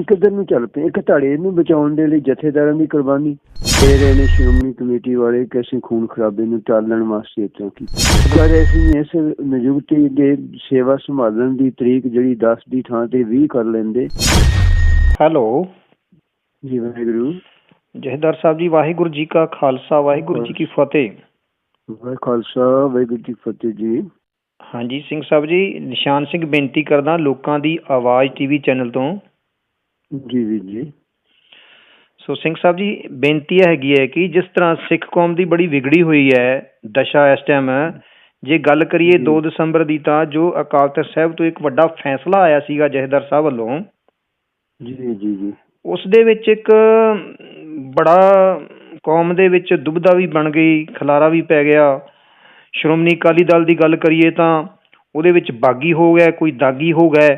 ਕਿੱਧਰ ਨੂੰ ਚੱਲ ਪਏ? ਇੱਕ ਧੜੇ ਨੂੰ ਬਚਾਉਣ ਦੇ ਲਈ ਜਥੇਦਾਰਾਂ ਦੀ ਕੁਰਬਾਨੀ। ਦੇ ਰਹੇ ਨੇ ਸ਼੍ਰੋਮਣੀ ਕਮੇਟੀ ਵਾਲੇ ਕਿ ਅਸੀਂ ਖੂਨ ਖਰਾਬੇ ਨੂੰ ਟਾਲਣ ਵਾਸਤੇ ਇਤਨਾ ਕੀਤਾ ਪਰ ਅਸੀਂ ਇਸ ਨਿਯੁਕਤੀ ਦੇ ਸੇਵਾ ਸੰਭਾਲਣ ਦੀ ਤਰੀਕ ਜਿਹੜੀ 10 ਦੀ ਥਾਂ ਤੇ 20 ਕਰ ਲੈਂਦੇ। ਹੈਲੋ। ਜੀ ਵਾਹਿਗੁਰੂ। ਜਹਦਰ ਸਾਹਿਬ ਜੀ ਵਾਹਿਗੁਰੂ ਜੀ ਕਾ ਖਾਲਸਾ ਵਾਹਿਗੁਰੂ ਜੀ ਕੀ ਫਤਿਹ। ਵਾਹਿ ਖਾਲਸਾ ਵਾਹਿਗੁਰੂ ਜੀ ਕੀ ਫਤਿਹ ਜੀ। ਹਾਂਜੀ ਸਿੰਘ ਸਾਹਿਬ ਜੀ ਨਿਸ਼ਾਨ ਸਿੰਘ ਬੇਨਤੀ ਕਰਦਾ ਲੋਕਾਂ ਦੀ ਆਵਾਜ਼ ਟੀਵੀ ਚੈਨਲ ਤੋਂ। ਜੀ ਵੀ ਜੀ। ਸੋ ਸਿੰਘ ਸਾਹਿਬ ਜੀ ਬੇਨਤੀ ਇਹ ਹੈਗੀ ਹੈ ਕਿ ਜਿਸ ਤਰ੍ਹਾਂ ਸਿੱਖ ਕੌਮ ਦੀ ਬੜੀ ਵਿਗੜੀ ਹੋਈ ਹੈ ਦਸ਼ਾ ਇਸ ਟਾਈਮ ਜੇ ਗੱਲ ਕਰੀਏ ਜੀ। 2 ਦਸੰਬਰ ਦੀ ਤਾਂ ਜੋ ਅਕਾਲ ਤਖਤ ਸਾਹਿਬ ਤੋਂ ਇੱਕ ਵੱਡਾ ਫੈਸਲਾ ਆਇਆ ਸੀਗਾ ਜਹਦਰ ਸਾਹਿਬ ਵੱਲੋਂ। ਜੀ ਜੀ ਜੀ। ਉਸ ਦੇ ਵਿੱਚ ਇੱਕ ਬੜਾ ਕੌਮ ਦੇ ਵਿੱਚ ਦੁਬਦਾ ਵੀ ਬਣ ਗਈ ਖਲਾਰਾ ਵੀ ਪੈ ਗਿਆ। ਸ਼੍ਰੋਮਣੀ ਅਕਾਲੀ ਦਲ ਦੀ ਗੱਲ ਕਰੀਏ ਤਾਂ ਉਹਦੇ ਵਿੱਚ ਬਾਗੀ ਹੋ ਗਿਆ ਕੋਈ ਦਾਗੀ ਹੋ ਗਿਆ।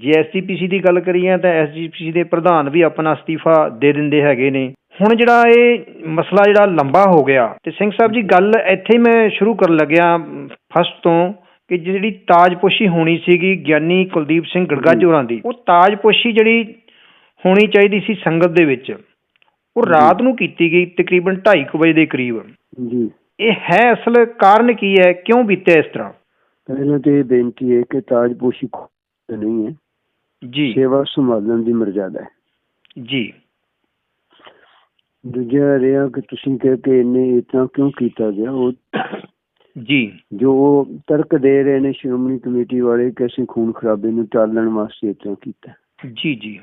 ਜੇ ਐਸਜੀਪੀਸੀ ਦੀ ਗੱਲ ਕਰੀਏ ਤਾਂ ਐਸਜੀਪੀਸੀ ਦੇ ਪ੍ਰਧਾਨ ਵੀ ਆਪਣਾ ਅਸਤੀਫਾ ਦੇ ਦਿੰਦੇ ਹੈਗੇ ਨੇ। ਹੁਣ ਜਿਹੜਾ ਇਹ ਮਸਲਾ ਜਿਹੜਾ ਲੰਬਾ ਹੋ ਗਿਆ ਤੇ ਸਿੰਘ ਸਾਹਿਬ ਜੀ ਗੱਲ ਇੱਥੇ ਮੈਂ ਸ਼ੁਰੂ ਕਰਨ ਲੱਗਿਆ ਫਸਟ ਤੋਂ ਕਿ ਜਿਹੜੀ ਤਾਜਪੋਸ਼ੀ ਹੋਣੀ ਸੀਗੀ ਗਿਆਨੀ ਕੁਲਦੀਪ ਸਿੰਘ ਗੜਗਾਜ। ਹੋਰਾਂ ਦੀ ਉਹ ਤਾਜਪੋਸ਼ੀ ਜਿਹੜੀ ਹੋਣੀ ਚਾਹੀਦੀ ਸੀ ਸੰਗਤ ਦੇ ਵਿੱਚ ਉਹ ਰਾਤ ਨੂੰ ਕੀਤੀ ਗਈ ਤਕਰੀਬਨ 2:30 ਵਜੇ ਦੇ ਕਰੀਬ। ਜੀ। ਇਹ ਹੈ ਅਸਲ ਕਾਰਨ ਕੀ ਹੈ ਕਿਉਂ ਬੀਤਿਆ ਇਸ ਤਰ੍ਹਾਂ? ਪਹਿਲਾਂ ਤੇ ਬੇਨਤੀ ਹੈ ਕਿ ਤਾਜਪੋਸ਼ੀ ਨਹੀਂ ਹੈ। ਜੀ। ਸੇਵਾ ਸੰਭਾਲਣ ਦੀ ਮਰਜ਼ਾਦਾ ਹੈ। ਜੀ। ਦੂਜਾ ਰਿਹਾ ਕਿ ਤੁਸੀਂ ਕਹਿ ਕੇ ਇੰਨੇ ਇਤਨਾ ਕਿਉਂ ਕੀਤਾ ਗਿਆ? ਉਹ ਜੀ। ਜੋ ਤਰਕ ਦੇ ਰਹੇ ਨੇ ਸ਼੍ਰੋਮਣੀ ਕਮੇਟੀ ਵਾਲੇ ਕਿ ਅਸੀਂ ਖੂਨ ਖਰਾਬੇ ਨੂੰ ਟਾਲਣ ਵਾਸਤੇ ਇਤਨਾ ਕੀਤਾ। ਜੀ ਜੀ।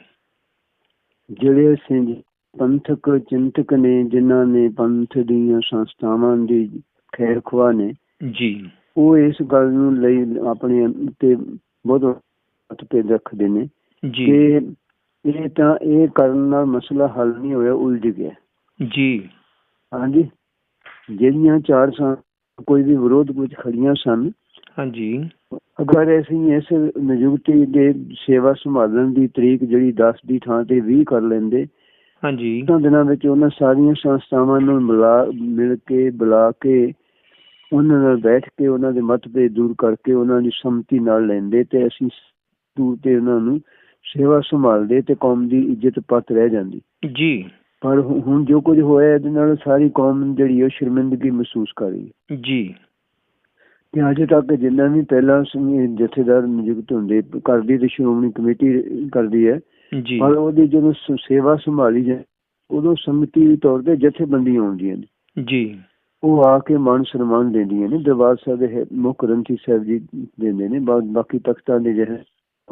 ਜਿਹੜੇ ਸਿੰਘ ਪੰਥਕ ਚਿੰਤਕ ਨੇ ਜਿਨ੍ਹਾਂ ਨੇ ਪੰਥ ਦੀਆਂ ਸੰਸਥਾਵਾਂ ਦੀ ਖੈਰ ਖਵਾ ਨੇ ਜੀ। ਉਹ ਇਸ ਗੱਲ ਨੂੰ ਲਈ ਆਪਣੇ ਤੇ ਬਹੁਤ ਤੇ ਰੱਖਦੇ ਨੇ। ਜੀ। ਇਹ ਤਾਂ ਇਹ ਕਰਨ ਨਾਲ ਮਸਲਾ ਹੱਲ ਨਹੀਂ ਹੋਇਆ ਉਲਝ ਗਿਆ। ਜੀ। ਹਾਂਜੀ। ਜਿਹੜੀਆਂ ਚਾਰ ਸਾਂ ਕੋਈ ਵੀ ਵਿਰੋਧ ਵਿੱਚ ਖੜੀਆਂ ਸਨ ਹਾਂਜੀ। ਅਗਰ ਅਸੀਂ ਇਸ ਨਿਯੁਕਤੀ ਦੇ ਸੇਵਾ ਸੰਭਾਲਣ ਦੀ ਤਰੀਕ ਜਿਹੜੀ 10 ਦੀ ਥਾਂ ਤੇ 20 ਕਰ ਲੈਂਦੇ ਹਾਂਜੀ। ਉਹਨਾਂ ਦਿਨਾਂ ਵਿੱਚ ਉਹਨਾਂ ਸਾਰੀਆਂ ਸੰਸਥਾਵਾਂ ਨੂੰ ਮਿਲਾ ਮਿਲ ਕੇ ਬੁਲਾ ਕੇ ਉਹਨਾਂ ਨਾਲ ਬੈਠ ਕੇ ਉਹਨਾਂ ਦੇ ਮਤਭੇਦ ਦੂਰ ਕਰਕੇ ਉਹਨਾਂ ਦੀ ਸੰਮਤੀ ਨਾਲ ਲੈਂਦੇ ਤੇ ਅਸੀਂ ਦੂਰ ਤੇ ਉਹਨਾਂ ਨੂੰ ਸੇਵਾ ਸੰਭਾਲਦੇ ਤੇ ਕੌਮ ਦੀ ਇੱਜ਼ਤ ਪੱਤ ਰਹਿ ਜਾਂਦੀ। ਜੀ। ਪਰ ਹੁਣ ਜੋ ਕੁਝ ਹੋਇਆ ਇਹਦੇ ਨਾਲ ਸਾਰੀ ਕੌਮ ਜਿਹੜੀ ਉਹ ਸ਼ਰਮਿੰਦਗੀ ਮਹਿਸੂਸ ਕਰ ਰਹੀ ਹੈ। ਜੀ। ਕਿ ਅਜੇ ਤੱਕ ਜਿੰਨਾ ਵੀ ਪਹਿਲਾਂ ਜਥੇਦਾਰ ਨਿਯੁਕਤ ਹੁੰਦੇ ਕਰਦੀ ਤੇ ਸ਼੍ਰੋਮਣੀ ਕਮੇਟੀ ਕਰਦੀ ਹੈ। ਜੀ। ਪਰ ਉਹਦੀ ਜਦੋਂ ਸੇਵਾ ਸੰਭਾਲੀ ਜਾਏ ਉਦੋਂ ਸਮਿਤੀ ਦੇ ਤੌਰ ਤੇ ਜਥੇਬੰਦੀਆਂ ਆਉਂਦੀਆਂ ਨੇ। ਜੀ। ਉਹ ਆ ਕੇ ਮਾਨ ਸਨਮਾਨ ਦਿੰਦੀਆਂ ਨੇ। ਦਰਬਾਰ ਸਾਹਿਬ ਦੇ ਮੁੱਖ ਗ੍ਰੰਥੀ ਸਾਹਿਬ ਜੀ ਦਿੰਦੇ ਨੇ। ਬਾਕੀ ਤਖਤਾਂ ਦੇ ਜਿਹੜੇ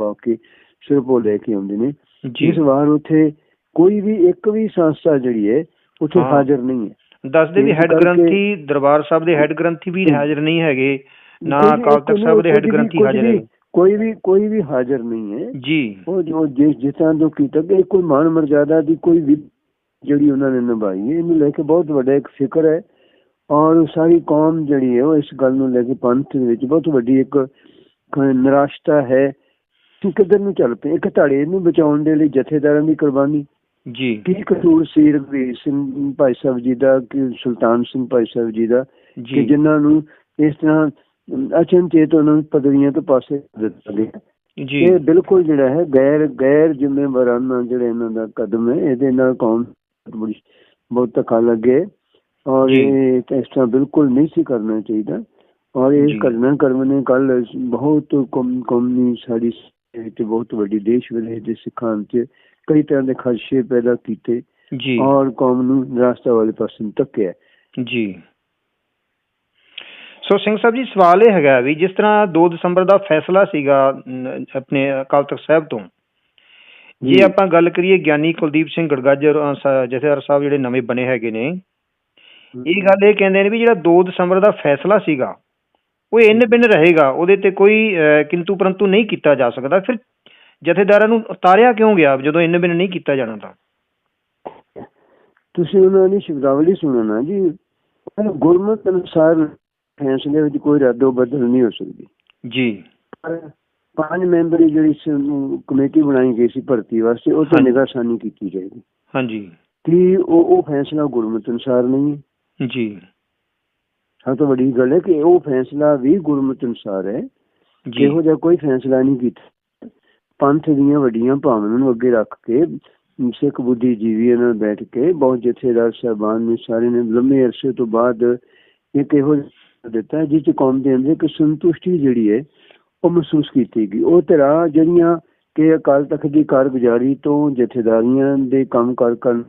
ਆ ਕੇ ਸਿਰਫ ਉਹ ਲੈ ਕੇ ਆਉਂਦੇ ਨੇ। ਜੀ। ਇਸ ਵਾਰ ਉੱਥੇ ਕੋਈ ਵੀ ਇੱਕ ਵੀ ਸੰਸਥਾ ਜਿਹੜੀ ਹੈ ਉੱਥੇ। ਹਾਜ਼ਰ ਨਹੀਂ ਹੈ। ਦੱਸਦੇ ਵੀ ਹੈੱਡ ਗ੍ਰੰਥੀ ਦਰਬਾਰ ਸਾਹਿਬ ਦੇ ਹੈੱਡ ਗ੍ਰੰਥੀ ਵੀ ਹਾਜ਼ਰ ਨਹੀਂ ਹੈਗੇ ਨਾ ਅਕਾਲ ਤਖਤ ਸਾਹਿਬ ਦੇ ਹੈੱਡ ਗ੍ਰੰਥੀ ਹਾਜ਼ਰ ਹੈ। ਕੋਈ ਵੀ ਕੋਈ ਵੀ ਹਾਜ਼ਰ ਨਹੀਂ ਹੈ। ਜੀ। ਉਹ ਜੋ ਜਿਸ ਜਿਸ ਤਰ੍ਹਾਂ ਜੋ ਕੀਤਾ ਕਿ ਕੋਈ ਮਾਨ ਮਰਜ਼ਾਦਾ ਦੀ ਕੋਈ ਵੀ ਜਿਹੜੀ ਉਹਨਾਂ ਨੇ ਨਿਭਾਈ ਹੈ ਇਹਨੂੰ ਲੈ ਕੇ ਬਹੁਤ ਵੱਡਾ ਇੱਕ ਫਿਕਰ ਹੈ। ਔਰ ਸਾਰੀ ਕੌਮ ਜਿਹੜੀ ਹੈ ਉਹ ਇਸ ਗੱਲ ਨੂੰ ਲੈ ਕੇ ਪੰਥ ਦੇ ਵਿੱਚ ਬਹੁਤ ਵੱਡੀ ਇੱਕ ਨਿਰਾਸ਼ਤਾ ਹੈ। ਕਿ ਕਿੱਧਰ ਨੂੰ ਚੱਲ ਪਏ ਇੱਕ ਧੜੇ ਨੂੰ ਬਚਾਉਣ ਦੇ ਲਈ ਜਥੇਦਾਰਾਂ ਦੀ ਕੁਰਬਾਨੀ। ਜੀ। ਕੀ ਕਸੂਰ ਸੀ ਰਘਵੀਰ ਸਿੰਘ ਭਾਈ ਸਾਹਿਬ ਜੀ ਦਾ ਕਿ ਸੁਲਤਾਨ ਸਿੰਘ ਭਾਈ ਸਾਹਿਬ ਜੀ ਦਾ? ਕਿ ਜਿਨ੍ਹਾਂ ਨੂੰ ਇਸ ਤਰ੍ਹਾਂ ਅਚਨਚੇਤ ਉਹਨਾਂ ਨੂੰ ਪਦਵੀਆਂ ਤੋਂ ਪਾਸੇ ਦਿੱਤਾ ਗਿਆ। ਜੀ। ਇਹ ਬਿਲਕੁਲ ਜਿਹੜਾ ਹੈ ਗੈਰ ਗੈਰ ਜ਼ਿੰਮੇਵਾਰਾਨਾ ਜਿਹੜਾ ਇਹਨਾਂ ਦਾ ਕਦਮ ਹੈ ਇਹਦੇ ਨਾਲ ਕੌਮ ਬੜੀ ਬਹੁਤ ਧੱਕਾ ਲੱਗੇ। ਔਰ। ਇਹ ਤਾਂ ਇਸ ਤਰ੍ਹਾਂ ਬਿਲਕੁਲ ਨਹੀਂ ਸੀ ਕਰਨਾ ਚਾਹੀਦਾ। ਔਰ। ਇਹ ਘਟਨਾ ਕਰਮ ਨੇ ਕੱਲ ਬਹੁਤ ਕੌਮ ਕੌਮੀ ਸਾਡੀ ਤੇ ਬਹੁਤ ਵੱਡੀ ਦੇਸ਼ ਵਿਦੇਸ਼ ਦੇ ਸਿੱਖਾਂ ਤੇ ਕਈ ਤਰ੍ਹਾਂ ਦੇ ਖਦਸ਼ੇ ਪੈਦਾ ਕੀਤੇ। ਜੀ। ਔਰ ਕੌਮ ਨੂੰ ਨਿਰਾਸ਼ਤਾ ਵਾਲੇ ਪਾਸੇ ਨੂੰ ਧੱਕਿਆ। ਜੀ। ਸੋ ਸਿੰਘ ਸਾਹਿਬ ਜੀ ਸਵਾਲ ਇਹ ਹੈਗਾ ਵੀ ਜਿਸ ਤਰ੍ਹਾਂ 2 ਦਸੰਬਰ ਦਾ ਫੈਸਲਾ ਸੀਗਾ ਆਪਣੇ ਅਕਾਲ ਤਖਤ ਸਾਹਿਬ ਤੋਂ ਜੇ। ਆਪਾਂ ਗੱਲ ਕਰੀਏ ਗਿਆਨੀ ਕੁਲਦੀਪ ਸਿੰਘ ਗੜਗਾਜਰ ਜਥੇਦਾਰ ਸਾਹਿਬ ਜਿਹੜੇ ਨਵੇਂ ਬਣੇ ਹੈਗੇ ਨੇ ਇਹ ਗੱਲ ਇਹ ਕਹਿੰਦੇ ਨੇ ਵੀ ਜਿਹੜਾ 2 ਦਸੰਬਰ ਦਾ ਫੈਸਲਾ ਸੀਗਾ ਉਹ ਇੰਨ ਬਿੰਨ ਰਹੇਗਾ ਉਹਦੇ ਤੇ ਕੋਈ ਕਿੰਤੂ ਪਰੰਤੂ ਨਹੀਂ ਕੀਤਾ ਜਾ ਸਕਦਾ। ਫਿਰ ਜਥੇਦਾਰਾਂ ਨੂੰ ਉਤਾਰਿਆ ਕਿਉਂ ਗਿਆ ਜਦੋਂ ਇੰਨ ਬਿੰਨ ਨਹੀਂ ਕੀਤਾ ਜਾਣਾ ਤਾਂ? ਤੁਸੀਂ ਉਹਨਾਂ ਦੀ ਸ਼ਬਦਾਵਲੀ ਸੁਣੋ ਨਾ ਜੀ। ਗੁਰਮਤ ਅਨੁਸਾਰ ਫੈਸਲੇ ਵਿੱਚ ਕੋਈ ਰੱਦੋ ਬਦਲ ਨਹੀਂ ਹੋ ਸਕਦੀ। ਜੀ। ਪੰਜ ਮੈਂਬਰੀ ਜਿਹੜੀ ਕਮੇਟੀ ਬਣਾਈ ਗਈ ਸੀ ਭਰਤੀ ਵਾਸਤੇ ਉਹ ਤੇ। ਨਿਗਰਾਨੀ ਕੀਤੀ ਜਾਏਗੀ। ਹਾਂਜੀ। ਕਿ ਉਹ ਉਹ ਫੈਸਲਾ ਗੁਰਮਤ ਅਨੁਸਾਰ ਨਹੀਂ ਜੀ। ਸਭ ਤੋਂ ਵੱਡੀ ਗੱਲ ਹੈ ਕਿ ਉਹ ਫੈਸਲਾ ਵੀ ਗੁਰਮਤ ਅਨੁਸਾਰ ਹੈ। ਜੀ। ਇਹੋ ਜਿਹਾ ਕੋਈ ਫੈਸਲਾ ਨਹੀਂ ਕੀਤਾ। ਪੰਥ ਦੀਆਂ ਵੱਡੀਆਂ ਭਾਵਨਾਵਾਂ ਨੂੰ ਅੱਗੇ ਰੱਖ ਕੇ ਸਿੱਖ ਬੁੱਧੀਜੀਵੀਆਂ ਨਾਲ ਬੈਠ ਕੇ ਬਹੁਤ ਜਥੇਦਾਰ ਸਾਹਿਬਾਨ ਨੇ ਸਾਰੇ ਨੇ ਲੰਮੇ ਅਰਸੇ ਤੋਂ ਬਾਅਦ ਇੱਕ ਇਹੋ ਜਿਹਾ ਦਿੱਤਾ ਜਿਸ ਚ ਕੌਮ ਦੇ ਅੰਦਰ ਇੱਕ ਸੰਤੁਸ਼ਟੀ ਜਿਹੜੀ ਹੈ ਉਹ ਮਹਿਸੂਸ ਕੀਤੀ ਗਈ। ਉਹ ਤਰ੍ਹਾਂ ਜਿਹੜੀਆਂ ਕਿ ਅਕਾਲ ਤਖਤ ਦੀ ਕਾਰਗੁਜ਼ਾਰੀ ਤੋਂ ਜਥੇਦਾਰੀਆਂ ਦੇ ਕੰਮ ਕਰ ਕਰਨ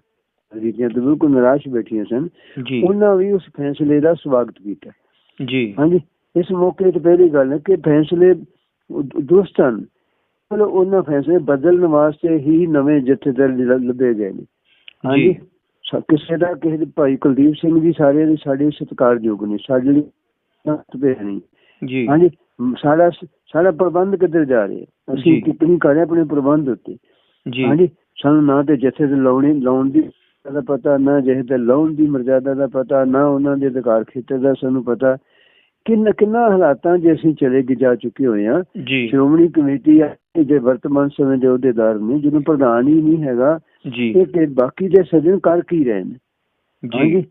ਰੀਤੀਆਂ ਤੋਂ ਬਿਲਕੁਲ ਨਿਰਾਸ਼ ਬੈਠੀਆਂ ਸਨ। ਉਹਨਾਂ ਵੀ ਉਸ ਫੈਸਲੇ ਦਾ ਸਵਾਗਤ ਕੀਤਾ। ਜੀ। ਹਾਂਜੀ ਇਸ ਮੌਕੇ ਤੇ ਪਹਿਲੀ ਗੱਲ ਹੈ ਕਿ ਫੈਸਲੇ ਦੁਰਸਤ ਹਨ। ਉਹਨਾਂ ਫੈਸਲੇ ਬਦਲਣ ਵਾਸਤੇ ਹੀ ਨਵੇਂ ਜਥੇਦਾਰ ਲੱਭੇ ਗਏ ਨੇ। ਹਾਂਜੀ ਕਿਸੇ ਦਾ ਕਿਸੇ ਦੇ ਭਾਈ ਕੁਲਦੀਪ ਸਿੰਘ ਜੀ ਸਾਰੇ ਦੇ ਸਾਡੇ ਸਤਿਕਾਰਯੋਗ ਨੇ। ਸਾਡੇ ਲਈ ਤਪੇ ਨਹੀਂ ਜੀ। ਹਾਂਜੀ ਸਾਡਾ ਸਾਡਾ ਪ੍ਰਬੰਧ ਕਿੱਧਰ ਜਾ ਰਿਹਾ। ਅਸੀਂ ਟਿੱਪਣੀ ਕਰ ਰਹੇ ਆਪਣੇ ਪ੍ਰਬੰਧ ਉੱਤੇ। ਜੀ। ਹਾਂਜੀ ਸਾਨੂੰ ਨਾ ਤੇ ਜਥੇ ਦੇ ਲਾਉਣੇ ਲਾਉਣ ਦੀ ਦਾ ਪਤਾ ਨਾ ਜਿਹੇ ਦੇ ਲਾਉਣ ਦੀ ਮਰਜ਼ਾਦਾ ਦਾ ਪਤਾ ਨਾ ਉਹਨਾਂ ਦੇ ਅਧਿਕਾਰ ਖੇਤਰ ਦਾ ਸਾਨੂੰ ਪਤਾ। ਕਿੰਨਾ ਕਿੰਨਾ ਹਾਲਾਤਾਂ 'ਚ ਅਸੀਂ ਚਲੇ ਗ ਜਾ ਚੁੱਕੇ ਹੋਏ ਜੀ। ਸ਼੍ਰੋਮਣੀ ਕਮੇਟੀ ਆ ਜੇ ਵਰਤਮਾਨ ਸਮੇਂ ਦੇ ਅਹੁਦੇਦਾਰ ਨੇ ਜਿਹਨੂੰ ਪ੍ਰਧਾਨ ਹੀ ਨਹੀਂ ਹੈਗਾ ਜੀ। ਇਹ ਤੇ ਬਾਕੀ ਦੇ ਸੱਜਣ ਕਰ ਕੀ ਰਹੇ ਨੇ? ਜੀ।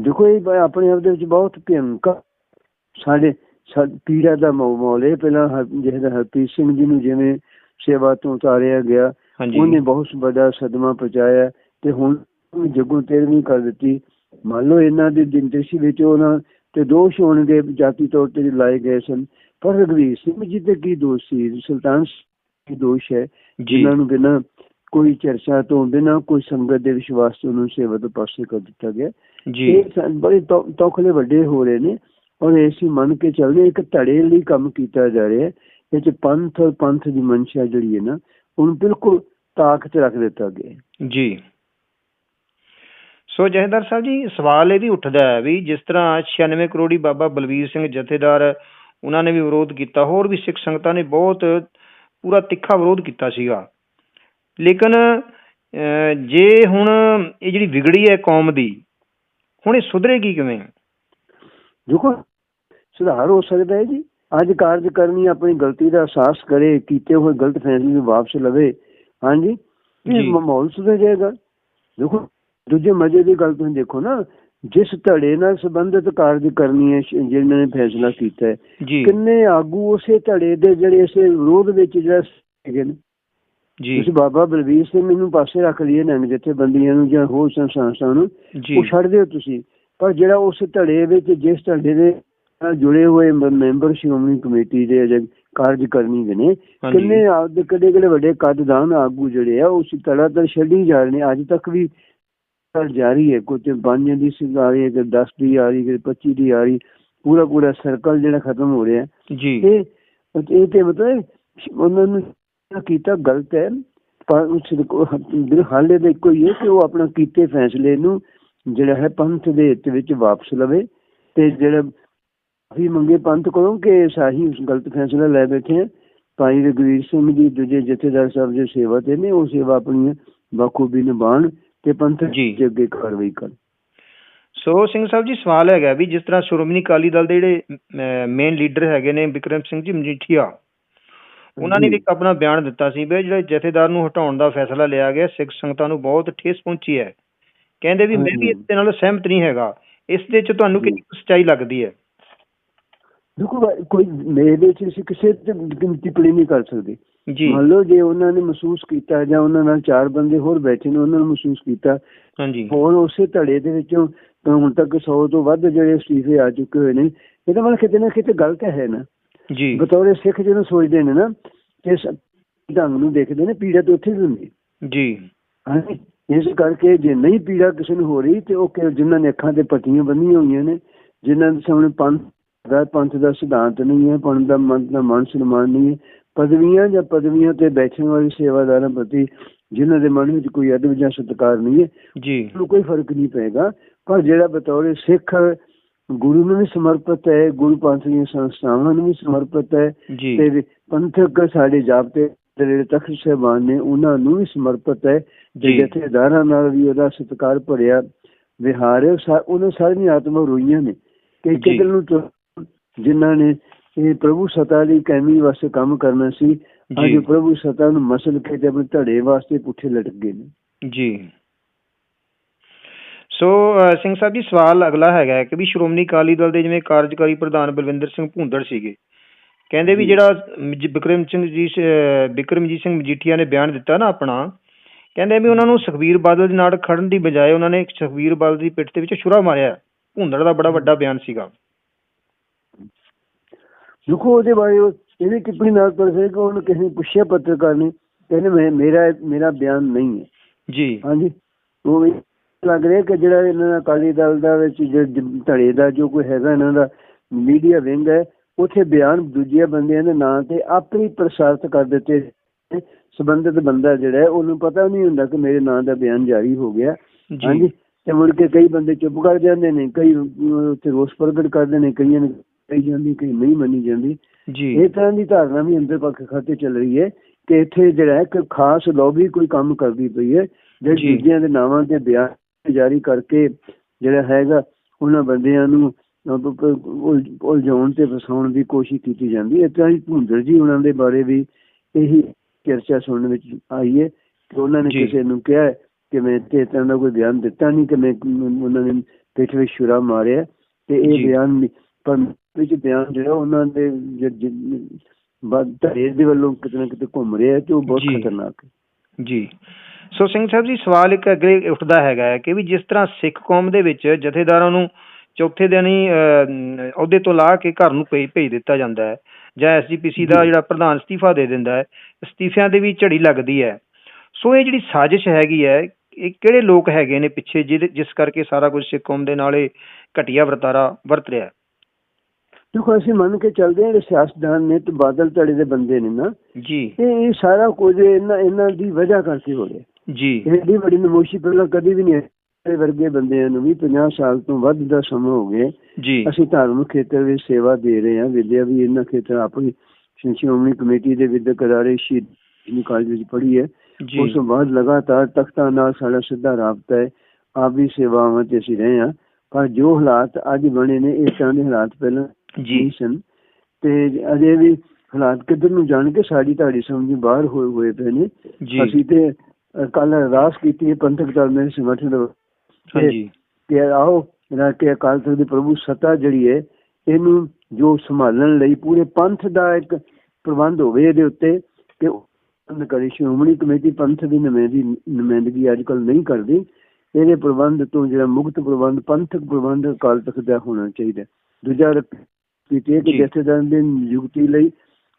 ਦੇਖੋ ਇਹ ਆਪਣੇ ਆਪ ਦੇ ਵਿੱਚ ਬਹੁਤ ਭਿਅੰਕਰ ਸਾਡੇ ਪੀੜਾ ਦਾ ਮੌ- ਮੌਲ ਹੈ ਪਹਿਲਾਂ ਜਿਹੜਾ ਹਰਪ੍ਰੀਤ ਸਿੰਘ ਜੀ ਨੂੰ ਜਿਵੇਂ ਸੇਵਾ ਤੋਂ ਉਤਾਰਿਆ ਗਿਆ ਉਹਨੇ ਬਹੁਤ ਵੱਡਾ ਸਦਮਾ ਪਹੁੰਚਾਇਆ ਤੇ ਹੁਣ ਜੱਗੋਂ ਤੇਰਵੀਂ ਕਰ ਦਿੱਤੀ। ਮੰਨ ਲਓ ਇਹਨਾਂ ਦੀ ਦਿਨਦਰਸ਼ੀ ਵਿੱਚ ਉਹਨਾਂ ਤੇ ਦੋਸ਼ ਹੋਣਗੇ ਜਾਤੀ ਤੌਰ ਤੇ ਲਾਏ ਗਏ ਸਨ। ਪਰ ਰਘਵੀਰ ਸਿੰਘ ਜੀ ਤੇ ਕੀ ਦੋਸ਼ ਸੀ? ਸੁਲਤਾਨ ਕੀ ਦੋਸ਼ ਹੈ। ਜਿਨ੍ਹਾਂ ਨੂੰ ਬਿਨਾਂ ਕੋਈ ਚਰਚਾ ਤੋਂ ਬਿਨਾਂ ਕੋਈ ਸੰਗਤ ਦੇ ਵਿਸ਼ਵਾਸ ਤੋਂ ਉਹਨੂੰ ਸੇਵਾ ਤੋਂ ਪਾਸੇ ਕਰ ਦਿੱਤਾ ਗਿਆ। ਜੀ। ਇਹ ਬੜੇ ਤੌਖਲੇ ਵੱਡੇ ਹੋ ਰਹੇ ਨੇ ਔਰ ਐਸੀ ਮੰਨ ਕੇ ਚੱਲਦੇ ਇੱਕ ਧੜੇ ਲਈ ਕੰਮ ਕੀਤਾ ਜਾ ਰਿਹਾ ਹੈ। ਇਹ ਚ ਪੰਥ ਔਰ ਪੰਥ ਦੀ ਮਨਸ਼ਾ ਜਿਹੜੀ ਹੈ ਨਾ ਉਹਨੂੰ ਬਿਲਕੁਲ ਤਾਕਤ ਰੱਖ ਦਿੱਤਾ ਗਿਆ। ਜੀ। ਸੋ ਜਹੇਦਾਰ ਸਾਹਿਬ ਜੀ ਸਵਾਲ ਇਹ ਵੀ ਉੱਠਦਾ ਹੈ ਵੀ ਜਿਸ ਤਰ੍ਹਾਂ 96 ਕਰੋੜੀ ਬਾਬਾ ਬਲਵੀਰ ਸਿੰਘ ਜਥੇਦਾਰ ਉਹਨਾਂ ਨੇ ਵੀ ਵਿਰੋਧ ਕੀਤਾ ਹੋਰ ਵੀ ਸਿੱਖ ਸੰਗਤਾਂ ਨੇ ਬਹੁਤ ਪੂਰਾ ਤਿੱਖਾ ਵਿਰੋਧ ਕੀਤਾ ਸੀਗਾ। ਲੇਕਿਨ ਜੇ ਹੁਣ ਇਹ ਜਿਹੜੀ ਵਿਗੜੀ ਹੈ ਕੌਮ ਦੀ ਹੁਣ ਇਹ ਸੁਧਰੇਗੀ ਕਿਵੇਂ? ਦੇਖੋ ਸੁਧਾਰ ਹੋ ਸਕਦਾ ਹੈ ਜੀ। ਅੱਜ ਕਾਰਜ ਕਰਨੀ ਆਪਣੀ ਗਲਤੀ ਦਾ ਅਹਿਸਾਸ ਕਰੇ ਕੀਤੇ ਹੋਏ ਗਲਤ ਫੈਸਲੇ ਨੂੰ ਵਾਪਸ ਲਵੇ। ਹਾਂਜੀ। ਇਹ ਮਾਹੌਲ ਸੁਧਰ ਜਾਏਗਾ। ਦੇਖੋ ਦੂਜੇ ਮਜ਼ੇ ਦੀ ਗੱਲ ਤੁਸੀਂ ਦੇਖੋ ਨਾ ਜਿਸ ਧੜੇ ਨਾਲ ਸੰਬੰਧਿਤ ਕਾਰਜ ਕਰਨੀ ਹੈ ਜਿਨ੍ਹਾਂ ਨੇ ਫੈਸਲਾ ਕੀਤਾ ਹੈ ਜੀ। ਕਿੰਨੇ ਆਗੂ ਉਸੇ ਧੜੇ ਦੇ ਜਿਹੜੇ ਇਸੇ ਵਿਰੋਧ ਵਿੱਚ ਜਿਹੜਾ ਹੈਗੇ ਨੇ। ਜੀ। ਤੁਸੀਂ ਬਾਬਾ ਬਲਵੀਰ ਸਿੰਘ ਨੂੰ ਪਾਸੇ ਰੱਖ ਲਈਏ ਨੰਗ ਜਿੱਥੇ ਬੰਦੀਆਂ ਨੂੰ ਜਾਂ ਹੋਰ ਸੰਸਥਾਵਾਂ ਨੂੰ ਜੀ। ਉਹ ਛੱਡ ਦਿਓ ਤੁਸੀਂ। ਪਰ ਜਿਹੜਾ ਉਸ ਧੜੇ ਵਿੱਚ ਜਿਸ ਧੜੇ ਦੇ ਨਾਲ ਜੁੜੇ ਹੋਏ ਮੈਂਬਰ ਸ਼੍ਰੋਮਣੀ ਕਮੇਟੀ ਦੇ ਅਜੇ ਕਾਰਜ ਕਰਨੀ ਦੇ ਨੇ। ਕਿੰਨੇ ਆਪਦੇ ਕਿਹੜੇ ਕਿਹੜੇ ਵੱਡੇ ਕੱਦਦਾਨ ਆਗੂ ਜਿਹੜੇ ਆ ਉਸ ਧੜਾ ਤਰ ਛੱਡੀ ਜਾ ਰਹੇ ਨੇ ਅੱਜ ਤੱਕ ਵੀ ਚੱਲ ਜਾਰੀ ਹੈ ਕੁਝ ਪੰਜ ਦੀ ਸੀ ਆ ਰਹੀ ਹੈ ਕਿ 10 ਦੀ ਆ ਰਹੀ ਹੈ 25 ਦੀ ਆ ਰਹੀ ਪੂਰਾ ਪੂਰਾ ਸਰਕਲ ਜਿਹੜਾ ਖਤਮ ਹੋ ਰਿਹਾ ਜੀ। ਇਹ ਇਹ ਤੇ ਮਤਲਬ ਉਹਨਾਂ ਨੂੰ ਕੀਤਾ ਗਲਤ ਹੈ ਪਰ ਉਸ ਦੇ ਹਾਲੇ ਦੇ ਕੋਈ ਹੈ ਕਿ ਉਹ ਆਪਣਾ ਕੀਤੇ ਫੈਸਲੇ ਨੂੰ ਜਿਹੜਾ ਹੈ ਪੰਥ ਦੇ ਹਿੱਤ ਵਿੱਚ ਵਾਪਸ ਲਵੇ ਤੇ ਜਿਹੜਾ ਵੀ ਮੰਗੇ ਪੰਥ ਕੋਲੋਂ ਕਿ ਸਾਹੀ ਉਸ ਗਲਤ ਫੈਸਲਾ ਲੈ ਬੈਠੇ ਆ ਭਾਈ ਰਘਵੀਰ ਸਿੰਘ ਜੀ ਦੂਜੇ ਜਥੇਦਾਰ ਸਾਹਿਬ ਜੀ ਸੇਵਾ ਤੇ ਨੇ ਉਹ ਸੇਵਾ ਆਪਣੀ ਬਖੂਬੀ ਨਿਭਾਉਣ ਤੇ ਪੰਥ ਜੀ। ਦੇ ਅੱਗੇ ਕਾਰਵਾਈ ਕਰਨ। ਸੋ ਸਿੰਘ ਸਾਹਿਬ ਜੀ ਸਵਾਲ ਹੈਗਾ ਵੀ ਜਿਸ ਤਰ੍ਹਾਂ ਸ਼੍ਰੋਮਣੀ ਅਕਾਲੀ ਦਲ ਦੇ ਜਿਹੜੇ ਮੇਨ ਲੀਡਰ ਹੈਗੇ ਨੇ ਵਿਕਰਮ ਸਿੰਘ ਜੀ ਮਜੀਠੀਆ ਉਹਨਾਂ ਨੇ ਵੀ ਇੱਕ ਆਪਣਾ ਬਿਆਨ ਦਿੱਤਾ ਸੀ ਵੀ ਜਿਹੜੇ ਜਥੇਦਾਰ ਨੂੰ ਹਟਾਉਣ ਦਾ ਫੈਸਲਾ ਲਿਆ ਗਿਆ ਸਿੱਖ ਸੰਗਤਾਂ ਨੂੰ ਬਹੁਤ ਠੇਸ ਪਹੁੰਚੀ ਹੈ। ਕਹਿੰਦੇ ਵੀ ਮੈਂ ਵੀ। ਇਸ ਦੇ ਨਾਲ ਸਹਿਮਤ ਨਹੀਂ ਹੈਗਾ। ਇਸ ਦੇ ਚ ਤੁਹਾਨੂੰ ਕਿੰਨੀ ਸੱਚਾਈ ਲੱਗਦੀ ਹੈ? ਦੇਖੋ ਕੋਈ ਮੇਰੇ ਵਿੱਚ ਅਸੀਂ ਕਿਸੇ ਤੇ ਟਿੱਪਣੀ ਨਹੀਂ ਕਰ ਸਕਦੇ। ਜੀ। ਮੰਨ ਲਓ ਜੇ ਉਹਨਾਂ ਨੇ ਮਹਿਸੂਸ ਕੀਤਾ ਜਾਂ ਉਹਨਾਂ ਨਾਲ ਚਾਰ ਬੰਦੇ ਹੋਰ ਬੈਠੇ ਨੇ ਉਹਨਾਂ ਨੇ ਮਹਿਸੂਸ ਕੀਤਾ। ਹਾਂਜੀ। ਹੋਰ ਉਸੇ ਧੜੇ ਦੇ ਵਿੱਚੋਂ ਹੁਣ ਤੱਕ 100 ਤੋਂ ਵੱਧ ਜਿਹੜੇ ਅਸਤੀਫੇ ਆ ਚੁੱਕੇ ਹੋਏ ਨੇ ਇਹਦਾ ਮਤਲਬ ਕਿਤੇ ਨਾ ਕਿਤੇ ਗਲਤ ਹੈ ਨਾ। ਜੀ। ਬਤੌਰ ਸਿੱਖ ਜਿਹਨੂੰ ਸੋਚਦੇ ਨੇ ਨਾ ਕਿ ਇਸ ਢੰਗ ਨੂੰ ਦੇਖਦੇ ਨੇ ਪੀੜਾ ਤੇ ਉੱਥੇ ਵੀ ਹੁੰਦੀ। ਜੀ। ਹਾਂਜੀ। ਇਸ ਕਰਕੇ ਜੇ ਨਹੀਂ ਪੀੜਾ ਕਿਸੇ ਨੂੰ ਹੋ ਰਹੀ ਤੇ ਉਹ ਕਿ ਜਿਨ੍ਹਾਂ ਨੇ ਅੱਖਾਂ ਤੇ ਪੱਟੀਆਂ ਬੰਨੀਆਂ ਹੋਈਆਂ ਨੇ ਜਿਨ੍ਹਾਂ ਦੇ ਸਾਹਮਣੇ ਪੰਥ ਦਾ ਪੰਥ ਦਾ ਸਿਧਾਂਤ ਨਹੀਂ ਹੈ ਪੰਥ ਦਾ ਮਨ ਦਾ ਮਾਨ ਸਨਮਾਨ ਨਹੀਂ ਹੈ ਪਦਵੀਆਂ ਜਾਂ ਪਦਵੀਆਂ ਤੇ ਬੈਠਣ ਵਾਲੇ ਸੇਵਾਦਾਰਾਂ ਪ੍ਰਤੀ ਜਿਨ੍ਹਾਂ ਦੇ ਮਨ ਵਿੱਚ ਕੋਈ ਅਦਬ ਜਾਂ ਸਤਿਕਾਰ ਨਹੀਂ ਹੈ ਜੀ। ਨੂੰ ਕੋਈ ਫ਼ਰਕ ਨਹੀਂ ਪਏਗਾ। ਪਰ ਜਿਹੜਾ ਬਤੌਰ ਸਿੱਖ ਗੁਰੂ ਨੂੰ ਵੀ ਸਮਰਪਿਤ ਹੈ ਗੁਰੂ ਪੰਥ ਦੀਆਂ ਸੰਸਥਾਵਾਂ ਨੂੰ ਵੀ ਸਮਰਪਿਤ ਹੈ ਤੇ ਪੰਥਕ ਸਾਡੇ ਜਾਬਤੇ ਦੇ ਜਿਹੜੇ ਤਖਤ ਸਾਹਿਬਾਨ ਨੇ ਉਹਨਾਂ ਨੂੰ ਵੀ ਸਮਰਪਿਤ ਹੈ। ਜਥੇਦਾਰਾਂ ਨਾਲ ਵੀ ਉਹਦਾ ਸਤਿਕਾਰ ਭਰਿਆ ਵਿਹਾਰ ਉਹਨਾਂ ਸਾਰੀਆਂ ਆਤਮਾ ਰੋਈਆਂ ਨੇ। ਕਿ ਜੀ। ਕਿਦਲ ਨੂੰ ਜਿਨ੍ਹਾਂ ਨੇ ਇਹ ਪ੍ਰਭੂ ਸਤਾ ਦੀ ਕੈਮੀ ਵਾਸਤੇ ਕੰਮ ਕਰਨਾ ਸੀ। ਅੱਜ ਪ੍ਰਭੂ ਸਤਾ ਨੂੰ ਮਸਲ ਕੇ ਤੇ ਆਪਣੇ ਧੜੇ ਵਾਸਤੇ ਪੁੱਠੇ ਲਟਕ ਗਏ ਨੇ। ਜੀ। ਸੋ ਸਿੰਘ ਸਾਹਿਬ ਜੀ ਸਵਾਲ ਅਗਲਾ ਹੈਗਾ ਕਿ ਵੀ ਸ਼੍ਰੋਮਣੀ ਅਕਾਲੀ ਦਲ ਦੇ ਜਿਵੇਂ ਕਾਰਜਕਾਰੀ ਪ੍ਰਧਾਨ ਬਲਵਿੰਦਰ ਸਿੰਘ ਭੁੰਦੜ ਸੀਗੇ ਕਹਿੰਦੇ ਵੀ। ਜਿਹੜਾ ਬਿਕਰਮ ਸਿੰਘ ਜੀ ਬਿਕਰਮਜੀਤ ਸਿੰਘ ਮਜੀਠੀਆ ਨੇ ਬਿਆਨ ਦਿੱਤਾ ਨਾ ਆਪਣਾ ਕਹਿੰਦੇ ਵੀ ਉਹਨਾਂ ਨੂੰ ਸੁਖਬੀਰ ਬਾਦਲ ਦੇ ਨਾਲ ਖੜਨ ਦੀ ਬਜਾਏ ਉਹਨਾਂ ਨੇ ਸੁਖਬੀਰ ਬਾਦਲ ਦੀ ਪਿੱਠ ਦੇ ਵਿੱਚ ਛੁਰਾ ਮਾਰਿਆ। ਭੁੰਦੜ ਦਾ ਬੜਾ ਵੱਡਾ ਬਿਆਨ ਸੀਗਾ। ਦੇਖੋ ਉਹਦੇ ਬਾਰੇ ਇਹਨੇ ਟਿੱਪਣੀ ਨਾਲ ਕਰ ਸਕਦੇ ਕਿ ਉਹਨੂੰ ਕਿਸੇ ਨੇ ਪੁੱਛਿਆ ਪੱਤਰਕਾਰ ਨੇ ਕਹਿੰਦੇ ਮੈਂ ਮੇਰਾ ਮੇਰਾ ਬਿਆਨ ਨਹੀਂ ਹੈ। ਜੀ। ਹਾਂਜੀ। ਉਹ ਵੀ ਲੱਗ ਰਿਹਾ ਕਿ ਜਿਹੜਾ ਇਹਨਾਂ ਦਾ ਅਕਾਲੀ ਦਲ ਦਾ ਵਿੱਚ ਧੜੇ ਦਾ ਜੋ ਕੋਈ ਹੈਗਾ ਇਹਨਾਂ ਦਾ ਮੀਡੀਆ ਵਿੰਗ ਹੈ ਉਥੇ ਬਿਆਨ ਦੂਜੇ ਬੰਦਿਆਂ ਦੇ ਨਾਂ ਤੇ ਆਪੇ ਹੀ ਪ੍ਰਸਾਰਿਤ ਕਰ ਦਿੱਤੇ। ਸੰਬੰਧਿਤ ਬੰਦਾ ਜਿਹੜਾ ਹੈ ਉਹਨੂੰ ਪਤਾ ਨਹੀਂ ਹੁੰਦਾ ਕਿ ਮੇਰੇ ਨਾਂ ਦਾ ਬਿਆਨ ਜਾਰੀ ਹੋ ਗਿਆ। ਹਾਂਜੀ। ਤੇ ਮੁੜ ਕੇ ਕਈ ਬੰਦੇ ਚੁੱਪ ਕਰ ਜਾਂਦੇ ਨੇ ਕਈ ਉੱਥੇ ਰੋਸ ਪ੍ਰਗਟ ਕਰਦੇ ਨੇ ਕਈਆਂ ਨੇ ਕਹੀ ਜਾਂਦੀ ਕਈ ਨਹੀਂ ਮੰਨੀ ਜਾਂਦੀ ਜੀ ਇਹ ਤਰ੍ਹਾਂ ਦੀ ਧਾਰਨਾ ਵੀ ਅੰਦਰ ਪੱਖ ਖਾਤੇ ਚੱਲ ਰਹੀ ਹੈ ਕਿ ਇੱਥੇ ਜਿਹੜਾ ਹੈ ਕਿ ਖਾਸ ਲੌਬੀ ਕੋਈ ਕੰਮ ਕਰਦੀ ਪਈ ਹੈ ਜਿਹੜੀ। ਦੂਜਿਆਂ ਦੇ ਨਾਵਾਂ ਤੇ ਬਿਆਨ ਜਾਰੀ ਕਰਕੇ ਜਿਹੜਾ ਹੈਗਾ ਉਹਨਾਂ ਬੰਦਿਆਂ ਨੂੰ ਉਲਝਾਉਣ ਤੇ ਫਸਾਉਣ ਦੀ ਕੋਸ਼ਿਸ਼ ਕੀਤੀ ਜਾਂਦੀ ਹੈ ਤਰ੍ਹਾਂ ਹੀ ਭੁੰਦਰ ਜੀ ਉਹਨਾਂ ਦੇ ਬਾਰੇ ਵੀ ਇਹੀ ਚਰਚਾ ਸੁਣਨ ਵਿੱਚ ਆਈ ਹੈ ਕਿ ਉਹਨਾਂ ਨੇ। ਕਿਸੇ ਨੂੰ ਕਿਹਾ ਕਿ ਮੈਂ ਤੇ ਤਰ੍ਹਾਂ ਦਾ ਕੋਈ ਬਿਆਨ ਦਿੱਤਾ ਨਹੀਂ ਕਿ ਮੈਂ ਉਹਨਾਂ ਨੇ ਵਿੱਚ ਛੁਰਾ ਮਾਰਿਆ ਤੇ ਇਹ। ਬਿਆਨ ਪਰ ਵਿੱਚ ਬਿਆਨ ਜਿਹੜਾ ਉਹਨਾਂ ਦੇ ਜ- ਜ- ਬਾਦ ਧੜੇ ਦੇ ਵੱਲੋਂ ਕਿਤੇ ਨਾ ਕਿਤੇ ਘੁੰਮ ਰਿਹਾ ਹੈ ਤੇ ਉਹ ਬਹੁਤ। ਖਤਰਨਾਕ ਹੈ ਜੀ ਸੋ ਸਿੰਘ ਸਾਹਿਬ ਜੀ ਸਵਾਲ ਇੱਕ ਅੱਗੇ ਉੱਠਦਾ ਹੈਗਾ ਹੈ ਕਿ ਵੀ ਜਿਸ ਤਰ੍ਹਾਂ ਸਿੱਖ ਕੌਮ ਦੇ ਵਿੱਚ ਜਥੇਦਾਰਾਂ ਨੂੰ ਚੌਥੇ ਦਿਨ ਹੀ ਅਹ, ਅਹੁਦੇ ਤੋਂ ਲਾ ਕੇ ਘਰ ਨੂੰ ਭੇਜ ਭੇਜ ਦਿੱਤਾ ਜਾਂਦਾ ਹੈ ਜਾਂ ਐਸਜੀਪੀਸੀ ਦਾ। ਜਿਹੜਾ ਪ੍ਰਧਾਨ ਅਸਤੀਫਾ ਦੇ ਦਿੰਦਾ ਹੈ ਅਸਤੀਫਿਆਂ ਦੇ ਵੀ ਝੜੀ ਲੱਗਦੀ ਹੈ ਸੋ ਇਹ ਜਿਹੜੀ ਸਾਜ਼ਿਸ਼ ਹੈਗੀ ਹੈ ਇਹ ਕਿਹੜੇ ਲੋਕ ਹੈਗੇ ਨੇ ਪਿੱਛੇ ਜਿਸ ਕਰਕੇ ਸਾਰਾ ਕੁਝ ਸਿੱਖ ਕੌਮ ਦੇ ਨਾਲ ਇਹ ਘਟੀਆ ਵਰਤਾਰਾ ਵਰਤ ਰਿਹਾ ਹੈ? ਦੇਖੋ ਅਸੀਂ ਮੰਨ ਕੇ ਚੱਲਦੇ ਹਾਂ ਕਿ ਸਿਆਸਤਦਾਨ ਨੇ ਤੇ ਬਾਦਲ ਧੜੇ ਦੇ ਬੰਦੇ ਨੇ ਨਾ ਜੀ। ਇਹ ਸਾਰਾ ਕੁਝ ਇਹਨਾਂ ਇਹਨਾਂ ਦੀ ਵਜ੍ਹਾ ਕਰਕੇ ਹੋ ਰਿਹਾ। ਜੀ। ਇਹਦੀ ਬੜੀ ਨਮੋਸ਼ੀ ਪਹਿਲਾਂ ਕਦੀ ਵੀ ਨਹੀਂ। ਇਹ ਵਰਗੇ ਬੰਦਿਆਂ ਨੂੰ ਵੀ 50 ਸਾਲ ਤੋਂ ਵੱਧ ਦਾ ਸਮਾਂ ਹੋ ਗਿਆ। ਜੀ। ਅਸੀਂ ਧਾਰਮਿਕ ਖੇਤਰ ਵਿੱਚ ਸੇਵਾ ਦੇ ਰਹੇ ਹਾਂ। ਵਿਦਿਆ ਵੀ ਇਹਨਾਂ ਖੇਤਰ ਆਪਣੀ ਸ਼੍ਰੋਮਣੀ ਕਮੇਟੀ ਦੇ ਵਿਦਿਅਕ ਅਦਾਰੇ ਸ਼ਹੀਦ ਕਾਲਜ ਵਿੱਚ ਪੜ੍ਹੀ ਹੈ। ਜੀ। ਉਸ ਤੋਂ ਬਾਅਦ ਲਗਾਤਾਰ ਤਖਤਾਂ ਨਾਲ ਸਾਡਾ ਸਿੱਧਾ ਰਾਬਤਾ ਹੈ। ਆਪ ਵੀ ਸੇਵਾਵਾਂ ਤੇ ਅਸੀਂ ਰਹੇ ਹਾਂ। ਪਰ ਜੋ ਹਾਲਾਤ ਅੱਜ ਬਣੇ ਨੇ ਇਸ ਤਰ੍ਹਾਂ ਦੇ ਹਾਲਾਤ ਪਹਿਲਾਂ ਜੀ। ਸਨ। ਤੇ ਅਜੇ ਵੀ ਹਾਲਾਤ ਕਿੱਧਰ ਨੂੰ ਜਾਣ ਕੇ ਸਾਡੀ ਤੁਹਾਡੀ ਸਮਝ ਬਾਹਰ ਹੋਏ ਹੋਏ ਪਏ ਨੇ। ਅਸੀਂ ਤੇ ਕੱਲ ਅਰਦਾਸ ਕੀਤੀ ਹੈ ਪੰਥਕ ਸੰਗਠਨ ਦੇ ਹਾਂਜੀ। ਕਿ ਆਓ ਜਿਹੜਾ ਕਿ ਅਕਾਲ ਤਖਤ ਦੀ ਪ੍ਰਭੂ ਸੱਤਾ ਜਿਹੜੀ ਹੈ ਇਹਨੂੰ ਜੋ ਸੰਭਾਲਣ ਲਈ ਪੂਰੇ ਪੰਥ ਦਾ ਇੱਕ ਪ੍ਰਬੰਧ ਹੋਵੇ ਇਹਦੇ ਉੱਤੇ ਕਿ ਪ੍ਰਬੰਧ ਕਰੇ। ਸ਼੍ਰੋਮਣੀ ਕਮੇਟੀ ਪੰਥ ਦੀ ਨੁਮਾਇੰਦਗੀ ਨੁਮਾਇੰਦਗੀ ਅੱਜ ਕੱਲ ਨਹੀਂ ਕਰਦੀ। ਇਹਦੇ ਪ੍ਰਬੰਧ ਤੋਂ ਜਿਹੜਾ ਮੁਕਤ ਪ੍ਰਬੰਧ ਪੰਥਕ ਪ੍ਰਬੰਧ ਅਕਾਲ ਤਖਤ ਦਾ ਹੋਣਾ ਚਾਹੀਦਾ। ਦੂਜਾ ਕਿ ਜੀ। ਜਥੇਦਾਰਾਂ ਦੀ ਨਿਯੁਕਤੀ ਲਈ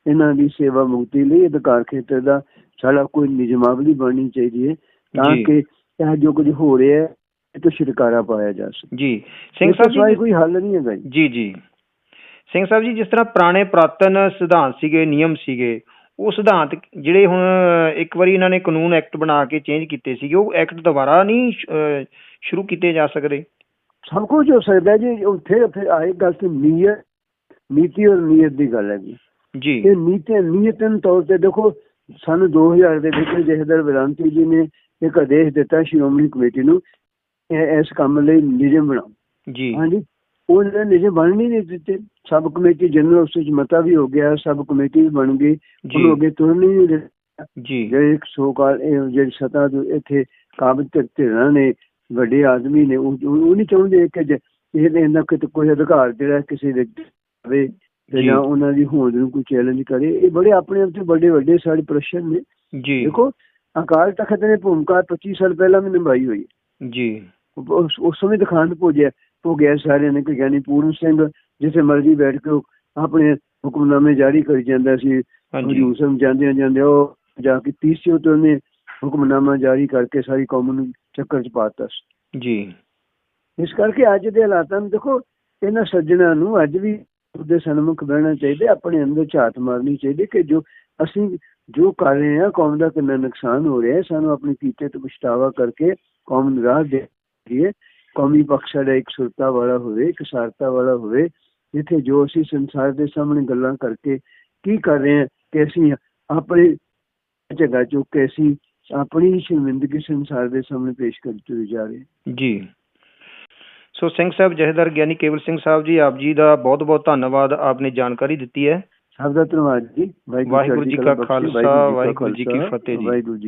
ਇਹਨਾਂ ਦੀ ਸੇਵਾ ਮੁਕਤੀ ਲਈ ਅਧਿਕਾਰ ਖੇਤਰ ਦਾ ਸਾਡਾ ਕੋਈ ਨਿਯਮਾਵਲੀ ਬਣਨੀ ਚਾਹੀਦੀ ਹੈ ਤਾਂ। ਕਿ ਇਹ ਜੋ ਕੁਝ ਹੋ ਰਿਹਾ ਹੈ ਇਹ ਤੋਂ ਛੁਟਕਾਰਾ ਪਾਇਆ ਜਾ ਸਕੇ। ਜੀ। ਸਿੰਘ ਸਾਹਿਬ ਜੀ ਕੋਈ ਹੱਲ ਨਹੀਂ ਹੈਗਾ ਜੀ। ਜੀ ਸਿੰਘ ਸਾਹਿਬ ਜੀ ਜਿਸ ਤਰ੍ਹਾਂ ਪੁਰਾਣੇ ਪ੍ਰਾਤਨ ਸਿਧਾਂਤ ਸੀਗੇ ਨਿਯਮ ਸੀਗੇ ਉਹ ਸਿਧਾਂਤ ਜਿਹੜੇ ਹੁਣ ਇੱਕ ਵਾਰੀ ਇਹਨਾਂ ਨੇ ਕਾਨੂੰਨ ਐਕਟ ਬਣਾ ਕੇ ਚੇਂਜ ਕੀਤੇ ਸੀਗੇ ਉਹ ਐਕਟ ਦੁਬਾਰਾ ਨਹੀਂ ਸ਼ੁਰੂ ਕੀਤੇ ਜਾ ਸਕਦੇ? ਸਭ ਕੁਝ ਹੋ ਸਕਦਾ ਜੀ ਉੱਥੇ ਫਿਰ ਆਏ ਗੱਲ ਤੇ ਨੀਅਤ ਨੀਤੀ ਔਰ ਨੀਅਤ ਦੀ ਗੱਲ ਹੈ ਜੀ। ਜੀ। ਇਹ ਨੀਤੀ ਨੀਅਤਨ ਤੌਰ ਤੇ ਦੇਖੋ ਸਾਨੂੰ 2000 ਦੇ ਵਿੱਚ ਜਹਦਰ ਵਿਰਾਂਤੀ ਜੀ ਨੇ ਇੱਕ ਆਦੇਸ਼ ਦਿੱਤਾ ਸ਼੍ਰੋਮਣੀ ਕਮੇਟੀ ਨੂੰ ਇਸ ਕੰਮ ਲਈ ਨਿਯਮ ਬਣਾਓ। ਜੀ। ਹਾਂਜੀ। ਉਹ ਜਿਹੜੇ ਨਿਯਮ ਬਣ ਨਹੀਂ ਦਿੱਤੇ। ਸਬ ਕਮੇਟੀ ਜਨਰਲ ਉਸ ਵਿੱਚ ਮਤਾ ਵੀ ਹੋ ਗਿਆ ਸਬ ਕਮੇਟੀ ਵੀ ਬਣ ਗਈ। ਉਹ ਅੱਗੇ ਤੁਰਨ ਨਹੀਂ ਜੀ। ਜਿਹੜੇ ਇੱਕ ਸੋ ਕਾਲ ਇਹ ਜਿਹੜੀ ਸਤਾ ਜੋ ਇੱਥੇ ਕਾਬਜ ਧਿਰਾਂ ਨੇ ਵੱਡੇ ਆਦਮੀ ਨੇ ਉਹ ਨਹੀਂ ਚਾਹੁੰਦੇ ਕਿ ਜੇ ਇਹ ਇਹਨਾਂ ਕੋਈ ਅਧਿਕਾਰ ਜਿਹੜਾ ਕਿਸੇ ਵਿਅਕਤੀ ਹੋਵੇ ਤੇ ਜੀ। ਉਹਨਾਂ ਦੀ ਹੋਂਦ ਨੂੰ ਕੋਈ ਚੈਲੰਜ ਕਰੇ ਇਹ ਬੜੇ ਆਪਣੇ ਆਪ ਤੇ ਵੱਡੇ ਵੱਡੇ ਸਾਡੇ ਪ੍ਰਸ਼ਨ ਨੇ। ਜੀ। ਦੇਖੋ ਅਕਾਲ ਤਖਤ ਨੇ ਭੂਮਿਕਾ 25 ਸਾਲ ਪਹਿਲਾਂ ਵੀ ਨਿਭਾਈ ਹੋਈ। ਜੀ। ਉਸ ਸਮੇਂ ਦਿਖਾਂਤ ਭੋਜਿਆ ਹੋ ਗਿਆ ਸਾਰਿਆਂ ਨੇ ਕਿ ਗਿਆਨੀ ਪੂਰਨ ਸਿੰਘ ਜਿੱਥੇ ਮਰਜ਼ੀ ਬੈਠ ਕੇ ਆਪਣੇ ਹੁਕਮਨਾਮੇ ਜਾਰੀ ਕਰੀ ਜਾਂਦਾ ਸੀ ਹਾਂਜੀ। ਹਜੂਰ ਸਾਹਿਬ ਜਾਂਦੇ ਜਾਂਦੇ ਉਹ ਜਾ ਕੇ ਤੀਸਰੇ ਤੋਂ ਉਹਨੇ ਹੁਕਮਨਾਮਾ ਜਾਰੀ ਕਰਕੇ ਸਾਰੀ ਕੌਮ ਨੂੰ ਚੱਕਰ ਚ ਪਾਤਾ ਸੀ। ਜੀ। ਇਸ ਕਰਕੇ ਅੱਜ ਦੇ ਹਾਲਾਤਾਂ ਨੂੰ ਦੇਖੋ ਇਹਨਾਂ ਸੱਜਣਾ ਨੂੰ ਅੱਜ ਵੀ ਉਹਦੇ ਸਨਮੁਖ ਬਹਿਣਾ ਚਾਹੀਦਾ, ਆਪਣੇ ਅੰਦਰ ਝਾਤ ਮਾਰਨੀ ਚਾਹੀਦੀ ਕਿ ਜੋ ਅਸੀਂ ਜੋ ਕਰ ਰਹੇ ਹਾਂ, ਕੌਮ ਦਾ ਕਿੰਨਾ ਨੁਕਸਾਨ ਹੋ ਰਿਹਾ ਹੈ, ਸਾਨੂੰ ਆਪਣੇ ਕੀਤੇ ਤੋਂ ਪਛਤਾਵਾ ਕਰਕੇ ਕੌਮ ਨੂੰ ਰਾਹ ਦੇ ਦੀਏ ਕੌਮੀ ਪੱਖ ਸਾਡਾ ਇੱਕ ਸੁਰਤਾ ਵਾਲਾ ਹੋਵੇ, ਇੱਕ ਸਾਰਤਾ ਵਾਲਾ ਹੋਵੇ, ਜਿੱਥੇ ਜੋ ਅਸੀਂ ਸੰਸਾਰ ਦੇ ਸਾਹਮਣੇ ਗੱਲਾਂ ਕਰਕੇ ਕੀ ਕਰ ਰਹੇ ਹਾਂ ਕਿ ਅਸੀਂ ਆਪਣੇ ਜਗ੍ਹਾ ਚੁੱਕ ਕੇ ਅਸੀਂ ਆਪਣੀ ਹੀ ਸ਼ਰਮਿੰਦਗੀ ਸੰਸਾਰ ਦੇ ਸਾਹਮਣੇ ਪੇਸ਼ ਕਰਦੇ ਜਾ ਰਹੇ ਜੀ। ਸੋ ਸਿੰਘ ਸਾਹਿਬ ਜਹੇਦਾਰ ਗਿਆਨੀ ਕੇਵਲ ਸਿੰਘ ਸਾਹਿਬ ਜੀ ਆਪ ਜੀ ਦਾ ਬਹੁਤ ਬਹੁਤ ਧੰਨਵਾਦ ਆਪਨੇ ਜਾਣਕਾਰੀ ਦਿੱਤੀ ਹੈ ਸਭ ਦਾ ਧੰਨਵਾਦ ਜੀ ਵਾਹਿਗੁਰੂ ਜੀ ਕਾ ਖਾਲਸਾ, ਵਾਹਿਗੁਰੂ ਜੀ ਕੀ ਫਤਿਹ ਜੀ। ਵਾਹਿਗੁਰੂ ਜੀ